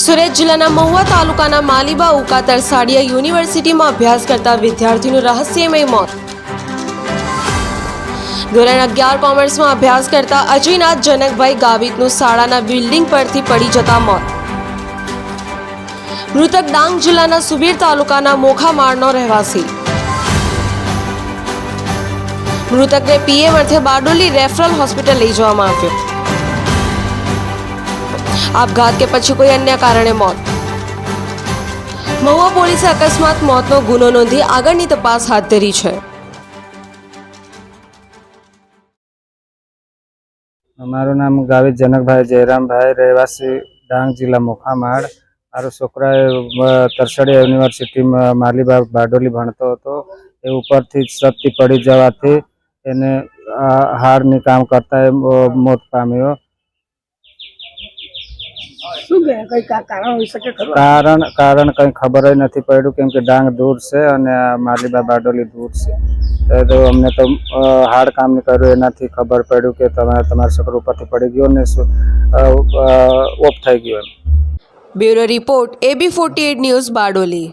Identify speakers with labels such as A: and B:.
A: સુરત જિલ્લાના મહુવા તાલુકાના માલીબા ઉકા સાડિયા યુનિવર્સિટીમાં અભ્યાસ કરતા વિદ્યાર્થીનું રહસ્યમય મોત. ધોરણ અગિયાર કોમર્સમાં અભ્યાસ કરતા અજયનાથ જનકભાઈ ગાવિતનું શાળાના બિલ્ડિંગ પરથી પડી જતા મોત. મૃતક ડાંગ જિલ્લાના સુબીર તાલુકાના મોખામાળનો રહેવાસી. મૃતકને પીએમ અર્થે બારડોલી રેફરલ હોસ્પિટલ લઈ જવામાં આવ્યો. આપઘાત કે પછી કોઈ અન્ય કારણે મોત. મહુવા પોલીસે અકસ્માત મોતનો ગુનો નોંધી આગળની તપાસ હાથ ધરી છે.
B: મારું નામ ગાવિત જનકભાઈ જયરામભાઈ, રહેવાસી ડાંગ જિલ્લા મોખામાળ. મારો છોકરા તરસડી યુનિવર્સિટીમાં માલીબા બારડોલી ભણતો હતો. એ ઉપરથી છતથી પડી જવાથી એને હારની કામ કરતા એ મોત પામ્યો.
C: શું કઈ કારણ હોઈ શકે
B: કારણ કારણ કંઈ ખબર જ નથી પડ્યું કેમ કે ડાંગ દૂર છે અને આ માલીબા બારડોલી દૂર છે. તો અમને તો હાર્ડ હાડ કામ નહીં કર્યું એનાથી ખબર પડ્યું કે તમારે તમારા છોકરો ઉપરથી પડી ગયો ને શું ઓફ થઈ ગયો એમ.
A: Bureau report AB forty news Bardoli.